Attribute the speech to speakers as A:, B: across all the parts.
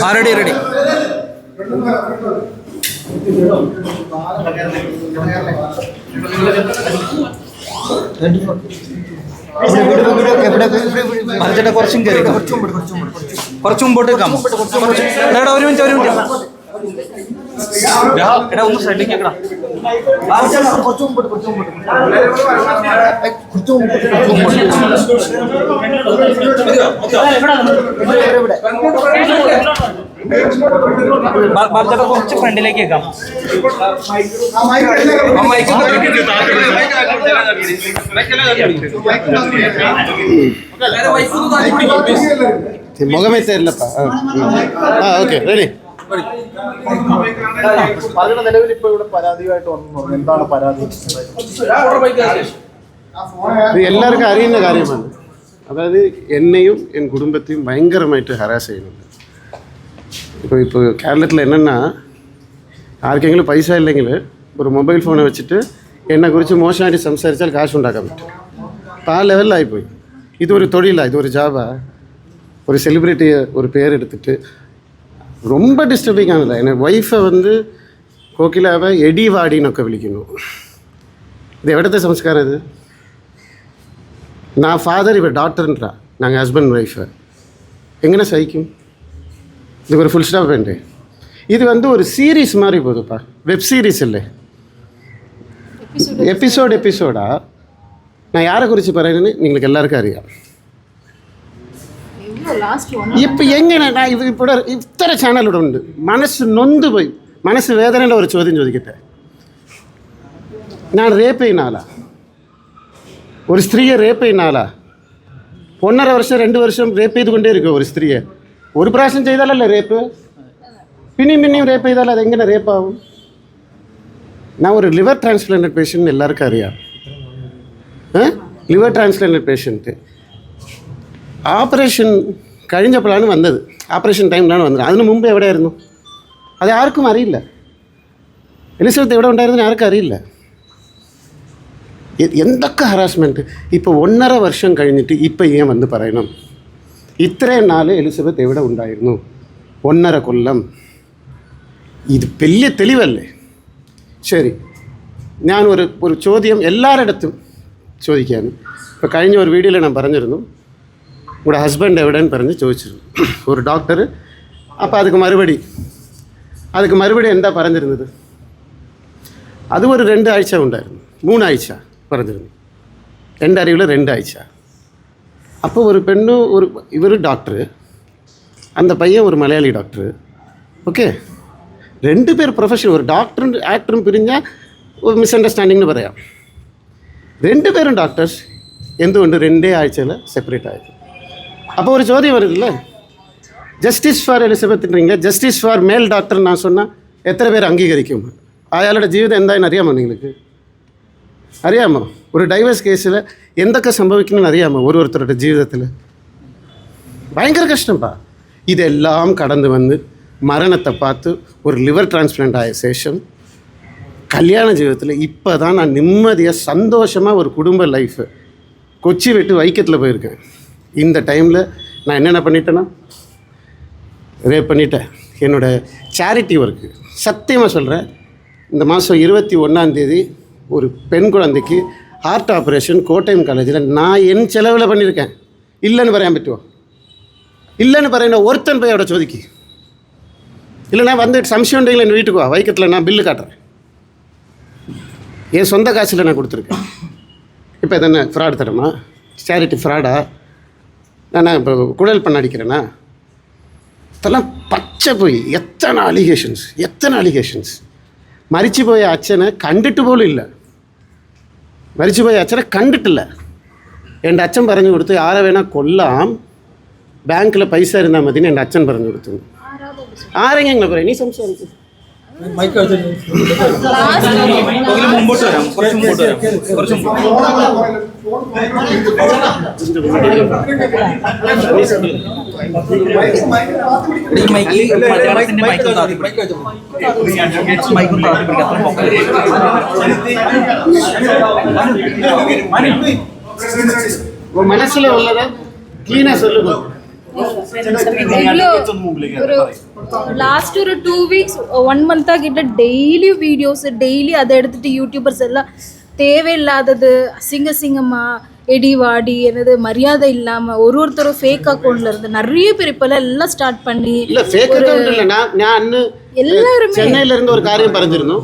A: ആ ready ready മറിച്ചിട്ട് കുറച്ചും കയറി കുറച്ച് മുമ്പോട്ട് വെക്കാം എടാ ഒരു മിനിറ്റ് ഒരു മിനിറ്റ്. എടാ ഒന്ന് ശ്രദ്ധിക്കടാ മറിച്ചിട്ട് കുറച്ച് ഫ്രണ്ടിലേക്ക് വെക്കാം
B: മുഖമേ തരില്ലപ്പാ ആ ഓക്കെ റെഡി.
C: അതിന് നിലവിൽ ഇപ്പൊ ഇവിടെ പരാതിയായിട്ട് വന്നു എന്താണ് പരാതി
B: ഇത് എല്ലാവർക്കും അറിയുന്ന കാര്യമാണ് അതായത് എന്നെയും എൻ കുടുംബത്തെയും ഭയങ്കരമായിട്ട് ഹരാസ് ചെയ്യുന്നുണ്ട് ഇപ്പോൾ ഇപ്പോൾ കേരളത്തിൽ என்னென்னா ആർക്കെങ്കിലും പൈസ ഇല്ലെങ്കിൽ ഒരു മൊബൈൽ ഫോൺ വെച്ചിട്ട് എന്നെ കുറിച്ച് മോശമായിട്ട് സംസാരിച്ചാൽ കാശുണ്ടാക്കാൻ പറ്റും അപ്പോൾ ആ ലെവലിലായിപ്പോയി ഇതൊരു തൊഴിലാണ് ഇതൊരു ജാബാ ஒரு செலிப்ரிட்டியை ஒரு பேர் எடுத்துட்டு ரொம்ப டிஸ்டர்பிங் ஆனது என் ஒய்ஃபை வந்து കോക്കിലാവെ എടിവാടി എന്നൊക്കെ വിളിക്കുന്നു ഇത് എവിടുത്തെ സംസ്കാരം ഇത് நான் ஃபாதர் இவர் டாக்டர்ன்றா நாங்கள் ஹஸ்பண்ட் ஒய்ஃபு எங்கே சகிக்கும் இதுக்கு ஒரு ஃபுல் ஸ்டாப் வேண்டே இது வந்து ஒரு சீரீஸ் மாதிரி போகுதுப்பா வெப் சீரிஸ் இல்லை എപ്പിസോഡ് എപ്പിസോഡാ ഞാൻ ആരെ കുറിച്ച് പറയുന്നത് നിങ്ങൾക്ക് എല്ലാവർക്കും അറിയാം ഇപ്പം എങ്ങനെ ഞാൻ ഇത് ഇവിടെ ഇത്ര ചാനൽ ഇവിടെ ഉണ്ട് മനസ്സ് നൊന്ത് പോയി മനസ്സ് വേദനയുടെ ഒരു ചോദ്യം ചോദിക്കട്ടെ ഞാൻ റേപ്പ് ചെയ്യുന്ന ആളാ ഒരു സ്ത്രീയെ റേപ്പ് ചെയ്യുന്ന ആളാ ഒന്നര വർഷം രണ്ട് വർഷം റേപ്പ് ചെയ്തുകൊണ്ടേ ഇരിക്കും ഒരു സ്ത്രീയെ ഒരു പ്രാവശ്യം ചെയ്താലല്ലേ റേപ്പ് പിന്നെയും പിന്നെയും റേപ്പ് ചെയ്താൽ അതെങ്ങനെ റേപ്പാവും ഞാൻ ഒരു ലിവർ ട്രാൻസ്പ്ലാന്റഡ് പേഷ്യൻ്റ് എല്ലാവർക്കും അറിയാം ഏ ലിവർ ട്രാൻസ്പ്ലാന്റഡ് പേഷ്യൻറ്റ് ഓപ്പറേഷൻ കഴിഞ്ഞപ്പോഴാണ് വന്നത്. ഓപ്പറേഷൻ ടൈമിലാണ് വന്നത്. അതിന് മുമ്പ് എവിടെയായിരുന്നു? അത് ആർക്കും അറിയില്ല. എലിസബത്ത് എവിടെ ഉണ്ടായിരുന്നു ആർക്കും അറിയില്ല. എന്തൊക്കെ ഹറാസ്മെന്റ് ഇപ്പോൾ ഒന്നര വർഷം കഴിഞ്ഞിട്ട് ഇപ്പം ഏൻ വന്ന് പറയണം. ഇത്രയും നാൾ എലിസബത്ത് എവിടെ ഉണ്ടായിരുന്നു? ഒന്നര കൊല്ലം. ഇത് വലിയ തെളിവല്ലേ? ശരി. ഞാൻ ഒരു ഒരു ചോദ്യം അടുത്തും ചോദിക്കാൻ ഇപ്പോൾ കഴിഞ്ഞ ഒരു വീഡിയോയിൽ ഞാൻ പറഞ്ഞിരുന്നു. உங்களோட ஹஸ்பண்ட் எவிடன்னு പറഞ്ഞ് ചോദിച്ചിരുന്നു ഒരു ഡോക്ടർ അപ്പോൾ அதுக்கு മറുപടി அதுக்கு മറുപടി എന്താ പറഞ്ഞിരുന്നത് അത് ഒരു രണ്ടാഴ്ച ഉണ്ടായിരുന്നു മൂന്നാഴ്ച പറഞ്ഞിരുന്നു എൻ്റെ അറിവിൽ രണ്ടാഴ്ച അപ്പോൾ ஒரு பெண்ணு ஒரு இவர் டாக்டரு அந்த பையன் ஒரு மலையாளி டாக்டரு ഓക്കെ രണ്ട് പേർ പ്രൊഫഷൻ ഒരു ഡോക്ടറും ആക്ടറും പിരിഞ്ഞാൽ ഒരു മിസ്അണ്ടർസ്റ്റാൻഡിങ്നു പറയാം രണ്ട് പേരും ഡോക്ടേഴ്സ് എന്തുകൊണ്ട് രണ്ടേ ആഴ്ചയിൽ സെപ്പറേറ്റ് ആയത് അപ്പോൾ ഒരു ചോദ്യം വരുന്നില്ലേ ജസ്റ്റിസ് ഫോർ എലിസബത്തിൻ്റെങ്കിൽ ജസ്റ്റിസ് ഫോർ മേൽ ഡോക്ടർ ഞാൻ சொன்னால் എത്ര പേര് അംഗീകരിക്കും അയാളുടെ ജീവിതം എന്തായെന്ന് അറിയാമോ നിങ്ങൾക്ക് അറിയാമോ ഒരു ഡൈവേഴ്സ് കേസിൽ എന്തൊക്കെ സംഭവിക്കുമെന്ന് അറിയാമോ ഓരോരുത്തരുടെ ജീവിതത്തിൽ ഭയങ്കര കഷ്ടപ്പാ ഇതെല്ലാം കടന്നു വന്ന് മരണത്തെ பார்த்து ஒரு லிவர் டிரான்ஸ்பிளான்ட் ஆய சேஷம் கல்யாண ஜீவிதத்தில் இப்போ தான் நான் நிம்மதியாக சந்தோஷமாக ஒரு குடும்ப லைஃபு கொச்சி விட்டு வைக்கத்தில் போயிருக்கேன் இந்த டைமில் நான் என்னென்ன பண்ணிட்டேன்னா ரேப் பண்ணிட்டேன். என்னோடய சேரிட்டி ஒர்க்கு சத்தியமாக சொல்கிறேன் இந்த மாதம் இருபத்தி ஒன்றாந்தேதி ஒரு பெண் குழந்தைக்கு ஹார்ட் ஆப்ரேஷன் கோட்டயம் காலேஜில் நான் என் செலவில் பண்ணியிருக்கேன் இல்லைன்னு பறையான் பற்றுவோம் இல்லைன்னு பறையணும் ஒருத்தன் போய் அவட சோதிக்கு? இல்லைனா வந்து சம்சோண்டியில் என் வீட்டுக்கு வா வைக்கத்தில் நான் பில்லு காட்டுறேன். என் சொந்த காசில் நான் கொடுத்துருக்கேன். இப்போ தானே ஃப்ராடு தரமா? சேரிட்டி ஃப்ராடா நான் இப்போ குழல் பண்ண அடிக்கிறேன்னா இதெல்லாம் பச்சை போய் எத்தனை அலிகேஷன்ஸ் எத்தனை அலிகேஷன்ஸ் മരിച്ചു പോയ അച്ഛനെ കണ്ടിട്ട് പോലും ഇല്ല മരിച്ചു പോയ അച്ഛനെ കണ്ടിട്ടില്ല എൻ്റെ അച്ഛൻ പറഞ്ഞു കൊടുത്ത് ആരെ വേണാൽ കൊല്ലാം ബാങ്കിൽ പൈസ ഇരുന്നാൽ മതി എൻ്റെ അച്ഛൻ പറഞ്ഞു കൊടുത്തു ആരെങ്കിലും പറയാം നീ സംസാരിക്കും
A: കോക്കിൽ മുമ്പോട്ട് വരാം കുറച്ച് മുമ്പോട്ട് വരാം കുറച്ച് മുമ്പോട്ട് ഈ മൈക്ക് മലയാളത്തിന്റെ മൈക്ക് താത്തി മൈക്കും താത്തി പിടിക്കാം അത്ര പൊക്കം.
B: உன் மனசுல உள்ளத கிளீனா சொல்லுங்க
D: எவ்வளோ ஒரு லாஸ்ட் ஒரு டூ வீக்ஸ் ஒன் மந்த்தாக கிட்ட டெய்லி வீடியோஸ் டெய்லி அதை எடுத்துகிட்டு யூடியூபர்ஸ் எல்லாம் தேவையில்லாதது சிங்க சிங்கமாக எடி வாடி என்னது மரியாதை இல்லாமல் ஒரு ஒருத்தரும் ஃபேக் அக்கௌண்ட்ல இருந்து நிறைய பேர் இப்போல்லாம் எல்லாம் ஸ்டார்ட் பண்ணி
B: இல்ல ஃபேக் அக்கவுண்ட் இல்ல. நான் நான்
D: எல்லாருமே
B: சென்னையில இருந்து ஒரு காரியம் പറഞ്ഞിരുന്നു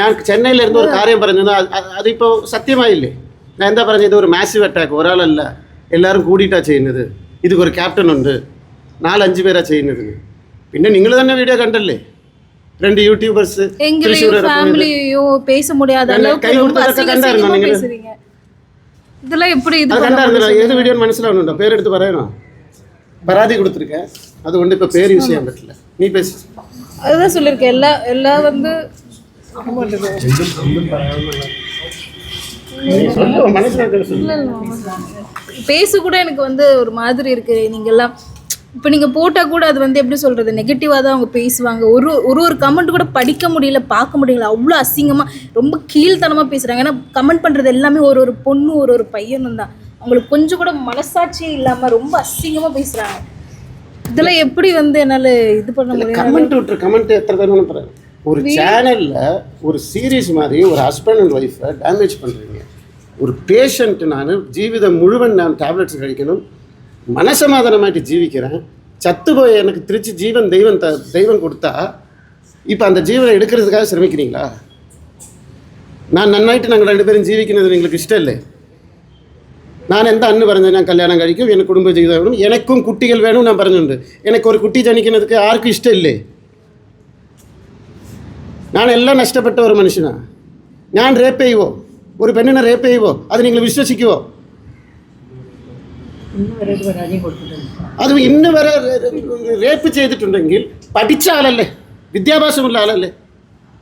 B: அது ചെന്നൈയിൽ ഇരുന്ന് ഒരു நான் என்ன അതിപ്പോൾ സത്യമായില്ലേ ഞാൻ എന്താ പറഞ്ഞത് ഒരു മാസീവ് അറ്റാക്ക് ഒരാളല്ല എല്ലാവരും കൂടിയിട്ടാണ് ചെയ്യുന്നത് ഇതൊരു ക്യാപ്റ്റൻ ഉണ്ട് നാലഞ്ച് പേരാണ് ചെയ്യുന്നതിന് പിന്നെ നിങ്ങൾ തന്നെ വീഡിയോ കണ്ടല്ലേ രണ്ട് യൂട്യൂബേഴ്സ്
D: ஃபேமிலியோ பேச முடியாத அளவுக்கு ரொம்ப
B: അസിംഗസിംഗമാ
D: பேசுறீங்க இதெல்லாம் எப்படி ഇത്
B: അത് കണ്ടായിരുന്നല്ലോ ഏത് വീഡിയോ മനസ്സിലാവുന്നുണ്ടോ പേരെടുത്ത് പറയണോ പരാതി കൊടുത്തിരിക്കേ അതുകൊണ്ട് ഇപ്പൊ പേര് യൂസ് ചെയ്യാൻ പറ്റില്ല നീ പേശി
D: அதுதான் சொல்லியிருக்கேன் எல்லா எல்லா வந்து
B: മനസ്സിലാക്കാൻ
D: പേச கூட எனக்கு வந்து ஒரு மாதிரி இருக்கு நீங்க எல்லாம் இப்போ நீங்கள் போட்டால் கூட அது வந்து எப்படி சொல்கிறது நெகட்டிவாக தான் அவங்க பேசுவாங்க. ஒரு ஒரு ஒரு கமெண்ட் கூட படிக்க முடியல பார்க்க முடியல. அவ்வளோ அசிங்கமாக ரொம்ப கீழ்த்தனமாக பேசுகிறாங்க ஏன்னா கமெண்ட் பண்ணுறது எல்லாமே ஒரு ஒரு பொண்ணு ஒரு ஒரு பையனும் தான். அவங்களுக்கு கொஞ்சம் கூட மனசாட்சியே இல்லாமல் ரொம்ப அசிங்கமாக பேசுகிறாங்க இதெல்லாம் எப்படி வந்து என்னால் இது பண்ண முடியும்?
B: கமெண்ட் விட்டுரு கமெண்ட் எத்தனை பேர் பாருங்க ஒரு சேனல்ல ஒரு சீரியஸ் மாதிரி ஒரு ஹஸ்பண்ட் அண்ட் ஒய்ஃபை டேமேஜ் பண்றீங்க. ஒரு பேஷண்ட் நான் ஜீவிதம் முழுவன் நான் டேப்லெட்ஸ் மனசமாதானமாயிட்டு ஜீவிக்கிறேன். சத்து போய் எனக்கு திருச்சி ஜீவன் தெய்வம் த தெய்வம் கொடுத்தா இப்போ அந்த ஜீவனை எடுக்கிறதுக்காக சிரமிக்கிறீங்களா? நான் நன்னாயிட்டு நாங்கள் ரெண்டு பேரும் ஜீவிக்கிறது எங்களுக்கு இஷ்டம் இல்லை. நான் எந்த அண்ணு பறஞ்சேன் நான் கல்யாணம் கழிக்கும் எனக்கு குடும்ப ஜீவிதம் வேணும் எனக்கும் குட்டிகள் வேணும் நான் பறஞ்சுண்டு எனக்கு ஒரு குட்டி ஜனிக்கிறதுக்கு யாருக்கும் இஷ்டம் இல்லை நான் எல்லாம் நஷ்டப்பட்ட ஒரு மனுஷனா நான் ரேப் செய்வோம் ஒரு பெண்ணினை ரேப் செய்வோம் அது நீங்கள் விஸ்வசிக்குவோம் അത് ഇന്ന് വരെ റേപ്പ് ചെയ്തിട്ടുണ്ടെങ്കിൽ പഠിച്ച ആളല്ലേ വിദ്യാഭ്യാസമുള്ള ആളല്ലേ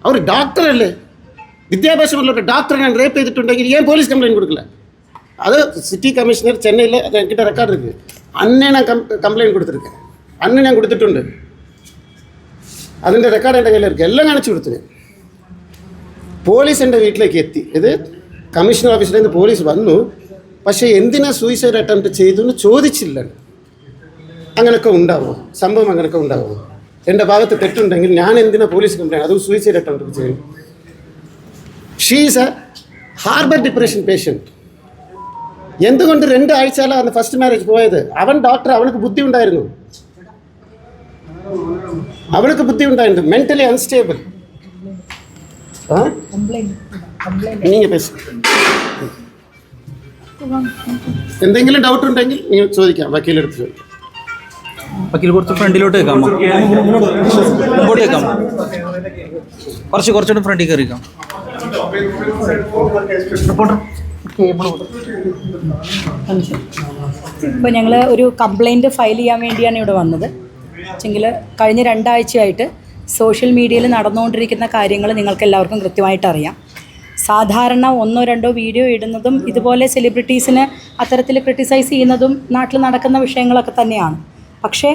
B: അവർ ഡോക്ടറല്ലേ വിദ്യാഭ്യാസമുള്ള ഒരു ഡോക്ടറിനെ റേപ്പ് ചെയ്തിട്ടുണ്ടെങ്കിൽ ഞാൻ പോലീസ് കംപ്ലൈൻറ്റ് കൊടുക്കില്ല അത് സിറ്റി കമ്മീഷണർ ചെന്നൈയിൽ അത് എൻകിட்ட റെക്കോർഡ് ഇருக்கு അന്നേ ഞാൻ കംപ്ലൈൻറ്റ് കൊടുത്തിരിക്കേ അന്ന് ഞാൻ കൊടുത്തിട്ടുണ്ട് അതിൻ്റെ റെക്കോർഡ് എൻ്റെ കയ്യിലിരിക്കുക എല്ലാം കാണിച്ചു കൊടുത്തു പോലീസ് എൻ്റെ വീട്ടിലേക്ക് എത്തി ഇത് കമ്മീഷണർ ഓഫീസിൽ നിന്ന് പോലീസ് വന്നു പക്ഷേ എന്തിനാ സൂയിസൈഡ് അറ്റംപ്റ്റ് ചെയ്തു എന്ന് ചോദിച്ചില്ല അങ്ങനൊക്കെ ഉണ്ടാവും സംഭവം അങ്ങനൊക്കെ ഉണ്ടാവും എൻ്റെ ഭാഗത്ത് തെറ്റുണ്ടെങ്കിൽ ഞാൻ എന്തിനാ പോലീസ് കംപ്ലൈൻറ്റ് അതും സൂയിസൈഡ് അറ്റംപ്റ്റ് ചെയ്യും she is a harbour depression patient എന്തുകൊണ്ട് രണ്ട് ആഴ്ചയില അന്ന് ഫസ്റ്റ് മാരേജ് പോയത് അവൻ ഡോക്ടർ അവനക്ക് ബുദ്ധി ഉണ്ടായിരുന്നു അവൾക്ക് ബുദ്ധി ഉണ്ടായിരുന്നു മെന്റലി അൺസ്റ്റേബിൾ நீங்க பேசுங்க എന്തെങ്കിലും ഡൗട്ട് ഉണ്ടെങ്കിൽ നിങ്ങൾ ചോദിക്കാം. വക്കീലെടുത്ത് ചോദിക്കാം.
A: വക്കീൽ കുറച്ച് ഫ്രണ്ടിലോട്ട് വെക്കാം മുമ്പോട്ട് വെക്കാം കുറച്ച് കുറച്ചുകൂടെ ഫ്രണ്ടിൽ കയറിക്കാം
E: ഇപ്പോൾ ഞങ്ങൾ ഒരു കംപ്ലൈന്റ് ഫയൽ ചെയ്യാൻ വേണ്ടിയാണ് ഇവിടെ വന്നത്. വെച്ചെങ്കിൽ കഴിഞ്ഞ രണ്ടാഴ്ചയായിട്ട് സോഷ്യൽ മീഡിയയിൽ നടന്നുകൊണ്ടിരിക്കുന്ന കാര്യങ്ങൾ നിങ്ങൾക്ക് എല്ലാവർക്കും കൃത്യമായിട്ട് അറിയാം. സാധാരണ ഒന്നോ രണ്ടോ വീഡിയോ ഇടുന്നതും ഇതുപോലെ സെലിബ്രിറ്റീസിന് അത്തരത്തിൽ ക്രിട്ടിസൈസ് ചെയ്യുന്നതും നാട്ടിൽ നടക്കുന്ന വിഷയങ്ങളൊക്കെ തന്നെയാണ്. പക്ഷേ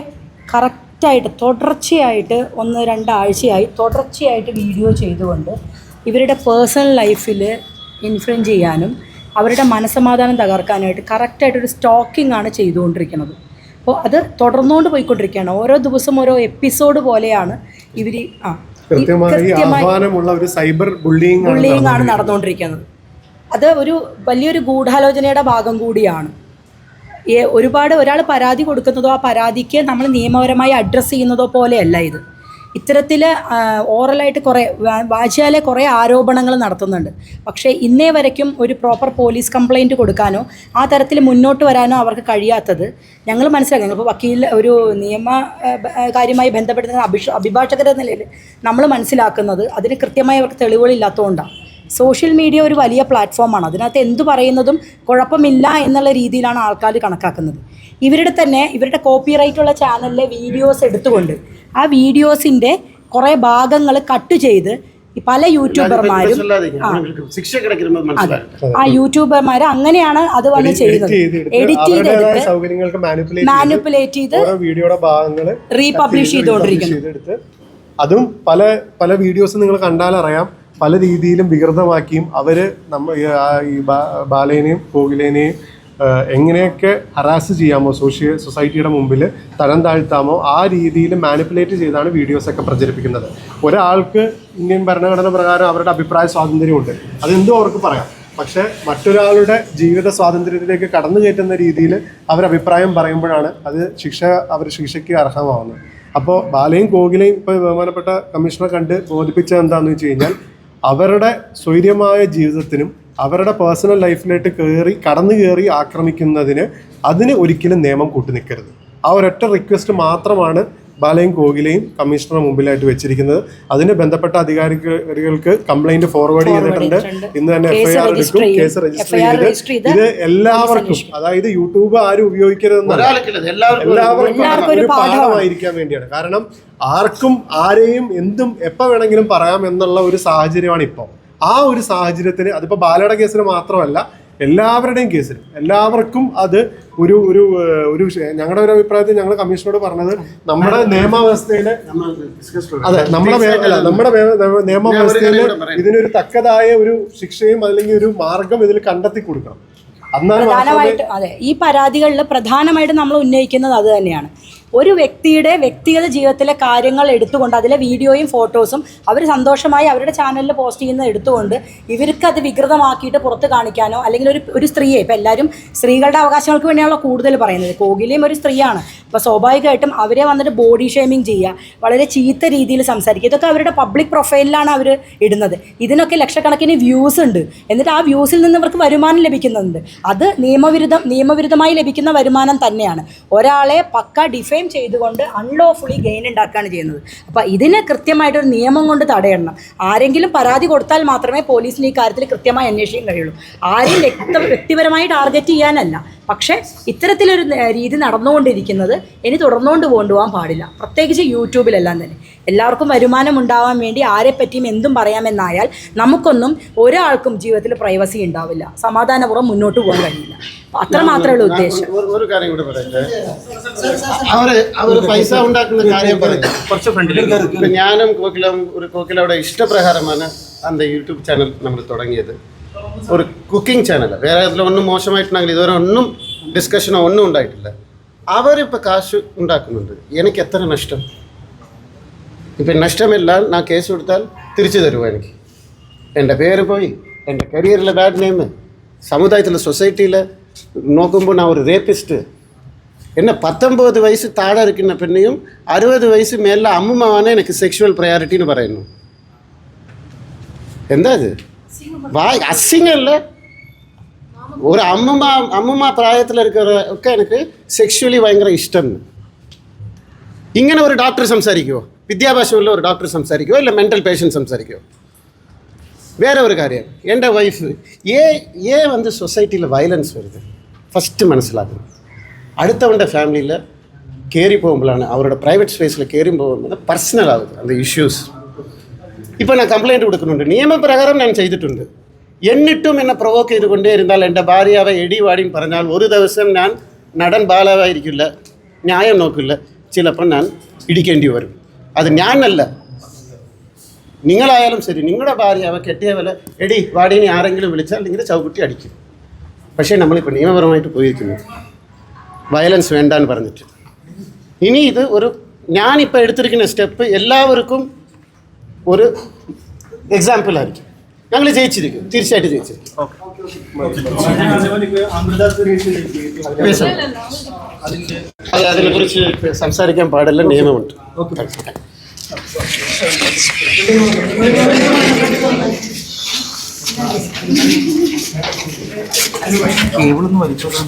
E: കറക്റ്റായിട്ട് തുടർച്ചയായിട്ട് ഒന്ന് രണ്ടാഴ്ചയായി തുടർച്ചയായിട്ട് വീഡിയോ ചെയ്തുകൊണ്ട് ഇവരുടെ പേഴ്സണൽ ലൈഫിൽ ഇൻഫ്ലുവൻസ് ചെയ്യാനും അവരുടെ മനസ്സമാധാനം തകർക്കാനായിട്ട് കറക്റ്റായിട്ടൊരു സ്റ്റോക്കിംഗ് ആണ് ചെയ്തുകൊണ്ടിരിക്കുന്നത്. അപ്പോൾ അത് തുടർന്നുകൊണ്ട് പോയിക്കൊണ്ടിരിക്കുകയാണ്. ഓരോ ദിവസം ഓരോ എപ്പിസോഡ് പോലെയാണ് ഇവർ ആ
F: കൃത്യമായി ആഹ്വാനമുള്ള ഒരു സൈബർ ബുള്ളിങ് ആണ്
E: ആണ് നടന്നുകൊണ്ടിരിക്കുന്നത്. അത് ഒരു വലിയൊരു ഗൂഢാലോചനയുടെ ഭാഗം കൂടിയാണ്. ഒരുപാട് ഒരാൾ പരാതി കൊടുക്കുന്നതോ ആ പരാതിക്ക് നമ്മൾ നിയമപരമായി അഡ്രസ്സ് ചെയ്യുന്നതോ പോലെയല്ല ഇത്. ഇത്തരത്തിൽ ഓറലായിട്ട് കുറേ വാചാലെ കുറേ ആരോപണങ്ങൾ നടത്തുന്നുണ്ട്. പക്ഷേ ഇന്നേ വരയ്ക്കും ഒരു പ്രോപ്പർ പോലീസ് കംപ്ലൈന്റ് കൊടുക്കാനോ ആ തരത്തിൽ മുന്നോട്ട് വരാനോ അവർക്ക് കഴിയാത്തത് ഞങ്ങൾ മനസ്സിലാക്കി. ഞങ്ങളിപ്പോൾ വക്കീൽ ഒരു നിയമ കാര്യമായി ബന്ധപ്പെടുന്ന അഭിഷ അഭിഭാഷകരുടെ നിലയിൽ നമ്മൾ മനസ്സിലാക്കുന്നത് അതിന് കൃത്യമായി അവർക്ക് തെളിവുകളില്ലാത്തതുകൊണ്ടാണ് സോഷ്യൽ മീഡിയ ഒരു വലിയ പ്ലാറ്റ്ഫോമാണ്. അതിനകത്ത് എന്തു പറയുന്നതും കുഴപ്പമില്ല എന്നുള്ള രീതിയിലാണ് ആൾക്കാർ കണക്കാക്കുന്നത്. ഇവരുടെ തന്നെ ഇവരുടെ കോപ്പിറൈറ്റുള്ള ചാനലിലെ വീഡിയോസ് എടുത്തുകൊണ്ട് ആ വീഡിയോസിന്റെ കുറേ ഭാഗങ്ങൾ കട്ട് ചെയ്ത് പല യൂട്യൂബർമാരും ആ. യൂട്യൂബർമാർ അങ്ങനെയാണ് അത് വന്ന് ചെയ്യുന്നത്. എഡിറ്റ് ചെയ്തെടുത്ത്
F: മാനിപ്പുലേറ്റ്
E: ചെയ്ത്
F: വീഡിയോയുടെ ഭാഗങ്ങൾ
E: റീപബ്ലിഷ് ചെയ്തുകൊണ്ടിരിക്കുന്നു
F: അതും പല പല വീഡിയോസ് നിങ്ങൾ കണ്ടാലറിയാം. പല രീതിയിലും വികൃതമാക്കിയും അവർ നമ്മ ഈ ബാലേനെയും കോകിലേനെയും എങ്ങനെയൊക്കെ ഹറാസ് ചെയ്യാമോ സോഷ്യ സൊസൈറ്റിയുടെ മുമ്പിൽ തരം താഴ്ത്താമോ ആ രീതിയിൽ മാനിപ്പുലേറ്റ് ചെയ്താണ് വീഡിയോസൊക്കെ പ്രചരിപ്പിക്കുന്നത്. ഒരാൾക്ക് ഇന്ത്യൻ ഭരണഘടന പ്രകാരം അവരുടെ അഭിപ്രായ സ്വാതന്ത്ര്യമുണ്ട്. അതെന്തും അവർക്ക് പറയാം. പക്ഷേ മറ്റൊരാളുടെ ജീവിത സ്വാതന്ത്ര്യത്തിലേക്ക് കടന്നു കയറ്റുന്ന രീതിയിൽ അവരഭിപ്രായം പറയുമ്പോഴാണ് അത് ശിക്ഷ അവർ ശിക്ഷയ്ക്ക് അർഹമാവുന്നത്. അപ്പോൾ ബാലയും കോകിലയും ഇപ്പോൾ ബഹുമാനപ്പെട്ട കമ്മീഷണർ കണ്ട് ബോധിപ്പിച്ചത് എന്താണെന്ന് വെച്ച് കഴിഞ്ഞാൽ അവരുടെ സ്വൈര്യമായ ജീവിതത്തിനും അവരുടെ പേഴ്സണൽ ലൈഫിലേക്ക് കയറി കടന്നു കയറി ആക്രമിക്കുന്നതിന് അതിന് ഒരിക്കലും നിയമം കൂട്ടി നിൽക്കരുത്. ആ ഒരൊറ്റ റിക്വസ്റ്റ് മാത്രമാണ് ബാലയും കോകിലയും കമ്മീഷണറെ മുമ്പിലായിട്ട് വെച്ചിരിക്കുന്നത്. അതിന് ബന്ധപ്പെട്ട അധികാരികൾക്ക് കംപ്ലൈന്റ് ഫോർവേഡ് ചെയ്തിട്ടുണ്ട്. ഇന്ന് തന്നെ എഫ്ഐആർ എടുക്കും. കേസ് രജിസ്റ്റർ ചെയ്ത് ഇത് എല്ലാവർക്കും അതായത് യൂട്യൂബ് ആരും
B: ഉപയോഗിക്കരുതെന്ന് എല്ലാവർക്കും
F: എല്ലാവർക്കും
E: എല്ലാവർക്കും ഒരു
F: ഒരു പാഠമായിരിക്കാൻ വേണ്ടിയാണ്. കാരണം ആർക്കും ആരെയും എന്തും എപ്പോൾ വേണമെങ്കിലും പറയാം എന്നുള്ള ഒരു സാഹചര്യമാണ് ഇപ്പോൾ ആ ഒരു സാഹചര്യത്തിന് അതിപ്പോൾ ബാലയുടെ കേസിന് മാത്രമല്ല എല്ലാവരുടെയും കേസിൽ. എല്ലാവർക്കും അത് ഒരു ഒരു ഒരു ഞങ്ങളുടെ ഒരു അഭിപ്രായത്തിൽ ഞങ്ങൾ കമ്മീഷനോട് പറഞ്ഞത് നമ്മുടെ നിയമവ്യവസ്ഥയിലെ അതെ നമ്മുടെ അല്ല, നമ്മുടെ നിയമവ്യവസ്ഥയിൽ ഇതിനൊരു തക്കതായ ഒരു ശിക്ഷയും അല്ലെങ്കിൽ ഒരു മാർഗം ഇതിൽ കണ്ടെത്തി കൊടുക്കണം. എന്നാലും
E: പ്രധാനമായിട്ട് അതെ ഈ പരാതികളിൽ പ്രധാനമായിട്ട് നമ്മൾ ഉന്നയിക്കുന്നത് അത് തന്നെയാണ്. ഒരു വ്യക്തിയുടെ വ്യക്തിഗത ജീവിതത്തിലെ കാര്യങ്ങൾ എടുത്തുകൊണ്ട് അതിലെ വീഡിയോയും ഫോട്ടോസും അവർ സന്തോഷമായി അവരുടെ ചാനലിൽ പോസ്റ്റ് ചെയ്യുന്നത് എടുത്തുകൊണ്ട് ഇവർക്ക് അത് വികൃതമാക്കിയിട്ട് പുറത്ത് കാണിക്കാനോ അല്ലെങ്കിൽ ഒരു ഒരു സ്ത്രീയെ ഇപ്പോൾ എല്ലാവരും സ്ത്രീകളുടെ അവകാശങ്ങൾക്ക് വേണ്ടിയാണല്ലോ കൂടുതൽ പറയുന്നത്. കോഹ്ലിയും ഒരു സ്ത്രീയാണ്. അപ്പോൾ സ്വാഭാവികമായിട്ടും അവരെ വന്നിട്ട് ബോഡി ഷേമിങ് ചെയ്യുക വളരെ ചീത്ത രീതിയിൽ സംസാരിക്കുക ഇതൊക്കെ അവരുടെ പബ്ലിക് പ്രൊഫൈലിലാണ് അവർ ഇടുന്നത്. ഇതിനൊക്കെ ലക്ഷക്കണക്കിന് വ്യൂസ് ഉണ്ട്. എന്നിട്ട് ആ വ്യൂസിൽ നിന്ന് ഇവർക്ക് വരുമാനം ലഭിക്കുന്നുണ്ട്. അത് നിയമവിരുദ്ധം നിയമവിരുദ്ധമായി ലഭിക്കുന്ന വരുമാനം തന്നെയാണ്. ഒരാളെ പക്ക ഡിഫൈം ചെയ്തുകൊണ്ട് അൺലോഫുള്ളി ഗെയിൻ ഉണ്ടാക്കുകയാണ് ചെയ്യുന്നത്. അപ്പോൾ ഇതിന് കൃത്യമായിട്ടൊരു നിയമം കൊണ്ട് തടയണം. ആരെങ്കിലും പരാതി കൊടുത്താൽ മാത്രമേ പോലീസിന് ഈ കാര്യത്തിൽ കൃത്യമായി അന്വേഷിക്കാൻ കഴിയുള്ളൂ. ആരെയും വ്യക്ത വ്യക്തിപരമായി ടാർഗറ്റ് ചെയ്യാനല്ല. പക്ഷേ ഇത്തരത്തിലൊരു രീതി നടന്നുകൊണ്ടിരിക്കുന്നത് ഇനി തുടർന്നുകൊണ്ട് കൊണ്ടുപോകാൻ പാടില്ല. പ്രത്യേകിച്ച് യൂട്യൂബിലെല്ലാം തന്നെ. എല്ലാവർക്കും വരുമാനം ഉണ്ടാവാൻ വേണ്ടി ആരെപ്പറ്റിയും എന്തും പറയാമെന്നായാൽ നമുക്കൊന്നും ഒരാൾക്കും ജീവിതത്തിൽ പ്രൈവസി ഉണ്ടാവില്ല. സമാധാനപൂർവം മുന്നോട്ട് പോകാൻ കഴിയില്ല. അത്ര മാത്രമേ ഉള്ളൂ ഉദ്ദേശം.
B: ഒരു കാര്യം കൂടെ പറയട്ടെ? അവർ അവർ പൈസ ഉണ്ടാക്കുന്ന കാര്യം പറഞ്ഞു
A: കുറച്ച് ഫ്രണ്ടിലേക്ക്
B: ഞാനും കോക്കിലും ഒരു കോക്കിലവിടെ ഇഷ്ടപ്രകാരമാണ് അന്ത യൂട്യൂബ് ചാനൽ നമ്മൾ തുടങ്ങിയത്. ഒരു കുക്കിംഗ് ചാനലാണ് വേറെ അതിൽ ഒന്നും മോശമായിട്ടുണ്ടെങ്കിൽ ഇതുവരെ ഒന്നും ഡിസ്കഷനോ ഒന്നും ഉണ്ടായിട്ടില്ല അവരിപ്പോൾ കാശ് ഉണ്ടാക്കുന്നുണ്ട് എനിക്ക് എത്ര നഷ്ടം ഇപ്പം നഷ്ടമില്ല ഞാൻ കേസ് കൊടുത്താൽ തിരിച്ചു തരുമോ എനിക്ക് എൻ്റെ പേര് പോയി എൻ്റെ കരിയറിലെ ബാഡ് നെയിം സമുദായത്തിലെ സൊസൈറ്റിയിൽ നോക്കുമ്പോൾ ഞാൻ ഒരു റേപ്പിസ്റ്റ് എന്നെ പത്തൊമ്പത് വയസ്സ് താഴെ ഇരിക്കുന്ന പെണ്ണിയും അറുപത് വയസ്സ് മേലെ അമ്മമാണ് എനിക്ക് സെക്ഷുവൽ പ്രയോറിറ്റി എന്ന് പറയുന്നു എന്താ ഇത് വായ് അസിംഗം അല്ല ഒരു അമ്മമ്മ അമ്മമ്മ പ്രായത്തിൽ இருக்கிற ഒക്കെ എനിക്ക് സെക്ഷുവലി ഭയങ്കര ഇഷ്ടം ഇങ്ങനെ ഒരു ഡോക്ടർ സംസാരിക്കുമോ വിദ്യാഭ്യാസമുള്ള ഒരു ഡോക്ടർ സംസാരിക്കുമോ ഇല്ല മെൻ്റൽ പേഷ്യൻ്റ് സംസാരിക്കുമോ வேற ஒரு காரியம் என் ஒய்ஃபு ஏன் ஏன் வந்து சொசைட்டியில் வயலன்ஸ் வருது ஃபஸ்ட்டு മനസ്സിലാക്കണം അടുത്തവൻ്റെ ഫാമിലിയിൽ കയറി പോകുമ്പോഴാണ് അവരുടെ പ്രൈവറ്റ് സ്പേസിൽ കയറി പോകുമ്പോൾ പർസണൽ ആകുന്നത് அந்த ഇഷ്യൂസ് ഇപ്പോൾ ഞാൻ കംപ്ലൈന്റ് കൊടുക്കുന്നുണ്ട്. നിയമപ്രകാരം ഞാൻ ചെയ്തിട്ടുണ്ട്. എന്നിട്ടും എന്നെ പ്രൊവോക്ക് ചെയ്തുകൊണ്ടേ ഇരുന്നാൽ എന്റെ ഭാര്യയാവെ എടി വാടിയും പറഞ്ഞാൽ ഒരു ദിവസം ഞാൻ നടൻ ബാലാവായിരിക്കില്ല ന്യായം നോക്കില്ല ചിലപ്പോൾ ഞാൻ ഇടിക്കേണ്ടി വരും. അത് ഞാനല്ല. നിങ്ങളായാലും ശരി നിങ്ങളുടെ ഭാര്യ അവ കെട്ടിയ പോലെ എടി വാടിനെ ആരെങ്കിലും വിളിച്ചാൽ നിങ്ങൾ ചവിട്ടി അടിക്കും. പക്ഷേ നമ്മളിപ്പോൾ നിയമപരമായിട്ട് പോയിരിക്കുന്നു വയലൻസ് വേണ്ടാന്ന് പറഞ്ഞിട്ട്. ഇനി ഇത് ഒരു ഞാനിപ്പോൾ എടുത്തിരിക്കുന്ന സ്റ്റെപ്പ് എല്ലാവർക്കും ഒരു എക്സാമ്പിൾ ആയിരിക്കും. ഞങ്ങൾ ജയിച്ചിരിക്കും. തീർച്ചയായിട്ടും ജയിച്ചിരിക്കും. അതിനെ കുറിച്ച് അതിനെക്കുറിച്ച് സംസാരിക്കാൻ പാടില്ല. നിയമമുണ്ട്.
A: കേബിളൊന്ന് വലിച്ചോളാൻ